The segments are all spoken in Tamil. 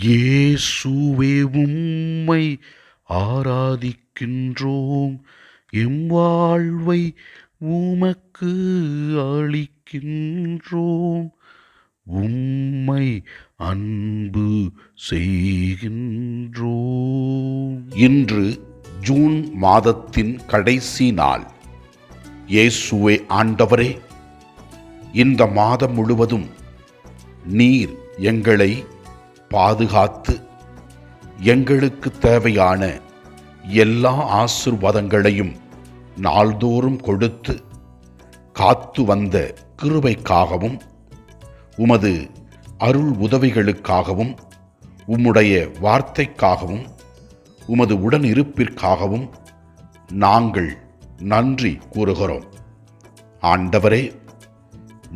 இயேசுவே உம்மை ஆராதிக்கின்றோம். எம் வாழ்வை உமக்கு அளிக்கின்றோம். உம்மை அன்பு செய்கின்றோம். இன்று ஜூன் மாதத்தின் கடைசி நாள். இயேசுவே ஆண்டவரே இந்த மாதம் முழுவதும் நீர் எங்களை பாதுகாத்து எங்களுக்கு தேவையான எல்லா ஆசிர்வாதங்களையும் நாள்தோறும் கொடுத்து காத்து வந்த கிருபைக்காகவும் உமது அருள் உதவிகளுக்காகவும் உம்முடைய வார்த்தைக்காகவும் உமது உடனிருப்பிற்காகவும் நாங்கள் நன்றி கூறுகிறோம். ஆண்டவரே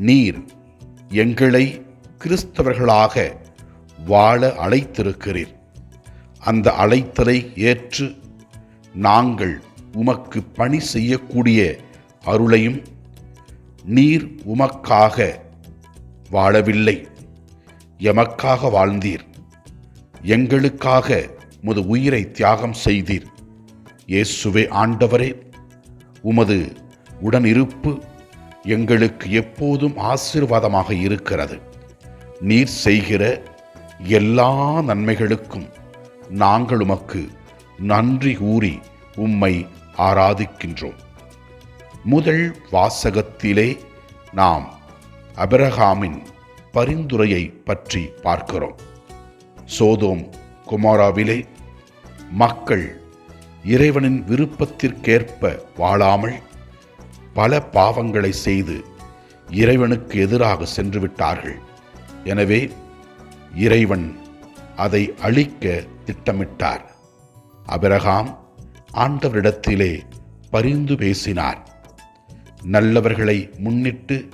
நீர் எங்களை கிறிஸ்தவர்களாக வாழ அழைத்திருக்கிறீர். அந்த அழைத்தலை ஏற்று நாங்கள் உமக்கு பணி செய்யக்கூடிய அருளையும் நீர் உமக்காக வாழவில்லை. எமக்காக வாழ்ந்தீர். எங்களுக்காக உமது உயிரை தியாகம் செய்தீர். இயேசுவே ஆண்டவரே உமது உடனிருப்பு எங்களுக்கு எப்போதும் ஆசீர்வாதமாக இருக்கிறது. நீர் செய்கிற எல்லா நன்மைகளுக்கும் நாங்கள் உமக்கு நன்றி கூறி உம்மை ஆராதிக்கின்றோம். முதல் வாசகத்திலே நாம் அபிரகாமின் பரிந்துரையை பற்றி பார்க்கிறோம். சோதோம் குமாராவிலே மக்கள் இறைவனின் விருப்பத்திற்கேற்ப வாழாமல் பல பாவங்களை செய்து இறைவனுக்கு எதிராக சென்று விட்டார்கள் எனவே இறைவன் அதை அழிக்க திட்டமிட்டார். அபிரகாம் ஆண்டவரிடத்திலே பரிந்து பேசினார். நல்லவர்களை முன்னிட்டு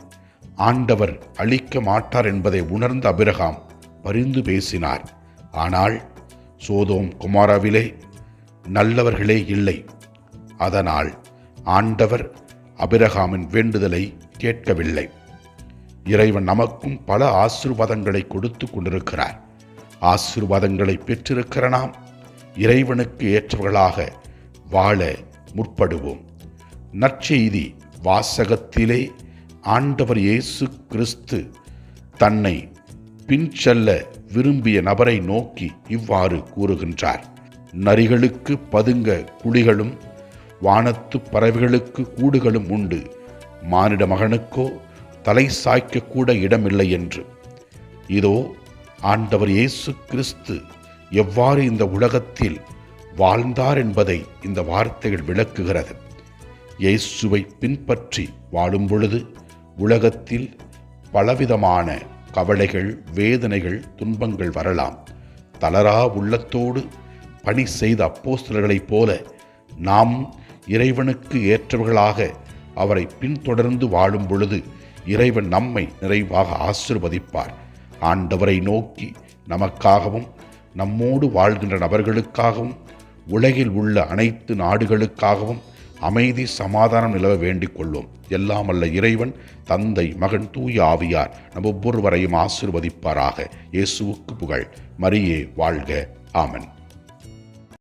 ஆண்டவர் அழிக்க மாட்டார் என்பதை உணர்ந்த அபிரகாம் பரிந்து பேசினார். ஆனால் சோதோம் குமாராவிலே நல்லவர்களே இல்லை. அதனால் ஆண்டவர் அபிரகாமின் வேண்டுதலை கேட்கவில்லை. இறைவன் நமக்கும் பல ஆசிர்வாதங்களை கொடுத்து கொண்டிருக்கிறார். ஆசிர்வாதங்களை பெற்றிருக்கிற நாம் இறைவனுக்கு ஏற்றவர்களாக வாழ முற்படுவோம். நற்செய்தி வாசகத்திலே ஆண்டவர் இயேசு கிறிஸ்து தன்னை பின் செல்ல விரும்பிய நபரை நோக்கி இவ்வாறு கூறுகின்றார். நரிகளுக்கு பதுங்க குழிகளும் வானத்து பறவைகளுக்கு கூடுகளும் உண்டு. மானிட மகனுக்கோ தலை சாய்க்கக்கூட இடமில்லை என்று. இதோ ஆண்டவர் இயேசு கிறிஸ்து எவ்வாறு இந்த உலகத்தில் வாழ்ந்தார் என்பதை இந்த வார்த்தைகள் விளக்குகிறது. இயேசுவை பின்பற்றி வாழும் பொழுது உலகத்தில் பலவிதமான கவலைகள் வேதனைகள் துன்பங்கள் வரலாம். தளரா உள்ளத்தோடு பணி செய்த அப்போஸ்தலர்களைப் போல நாம் இறைவனுக்கு ஏற்றவர்களாக அவரை பின்தொடர்ந்து வாழும் பொழுது இறைவன் நம்மை நிறைவாக ஆசிர்வதிப்பார். ஆண்டவரை நோக்கி நமக்காகவும் நம்மோடு வாழ்கின்ற நபர்களுக்காகவும் உலகில் உள்ள அனைத்து நாடுகளுக்காகவும் அமைதி சமாதானம் நிலவ வேண்டிக் கொள்வோம். எல்லாம் அல்ல இறைவன் தந்தை மகன் தூய ஆவியார் நம் ஒவ்வொருவரையும் ஆசிர்வதிப்பாராக. இயேசுவுக்கு புகழ். மரியே வாழ்க. ஆமன்.